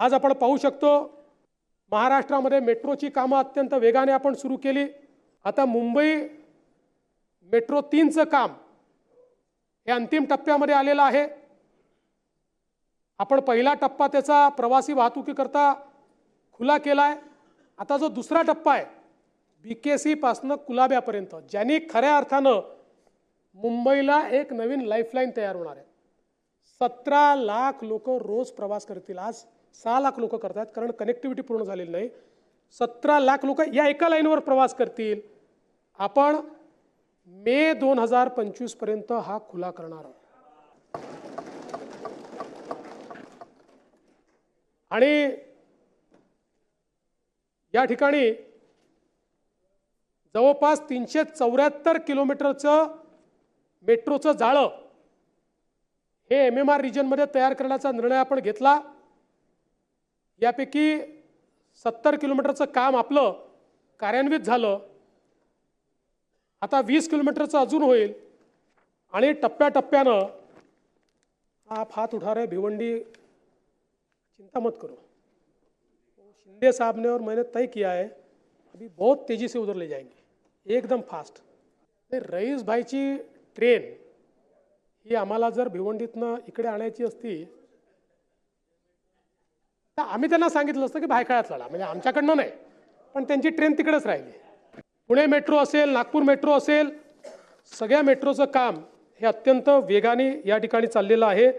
आज आपण पाहू शकतो महाराष्ट्रामध्ये मेट्रोची कामं अत्यंत वेगाने आपण सुरू केली. आता मुंबई मेट्रो तीनचं काम हे अंतिम टप्प्यामध्ये आलेलं आहे. आपण पहिला टप्पा त्याचा प्रवासी वाहतुकीकरता खुला केला आहे आता जो दुसरा टप्पा आहे बी के सीपासनं कुलाब्यापर्यंत ज्यांनी खऱ्या अर्थानं मुंबईला एक नवीन लाईफलाईन तयार होणार आहे. सतरा लाख लोक रोज प्रवास करतील आज. सहा लाख लोक करतात कारण कनेक्टिव्हिटी पूर्ण झालेली नाही. सतरा लाख लोक या एका लाईनवर प्रवास करतील. आपण मे दोन हजार पंचवीसपर्यंत हा खुला करणार आहोत. आणि या ठिकाणी जवळपास तीनशे चौऱ्याहत्तर किलोमीटरचं मेट्रोचं जाळं हे एम एम आर रिजनमध्ये तयार करण्याचा निर्णय आपण घेतला. यापैकी सत्तर किलोमीटरचं काम आपलं कार्यान्वित झालं. आता वीस किलोमीटरचं अजून होईल. आणि टप्प्याटप्प्यानं आप हात उठा रहे भिवंडी. चिंता मत करो. शिंदे साहब ने और मैंने तय किया है अभी बहुत तेजी से उधर ले जाएंगे. एकदम फास्ट रईस भाईची ट्रेन ही आम्हाला जर भिवंडीतनं इकडे आणायची असती तर आम्ही त्यांना सांगितलं असतं की भायखळ्यात लढा म्हणजे आमच्याकडनं नाही पण त्यांची ट्रेन तिकडेच राहिली. पुणे मेट्रो असेल नागपूर मेट्रो असेल सगळ्या मेट्रोचं काम हे अत्यंत वेगाने या ठिकाणी चाललेलं आहे.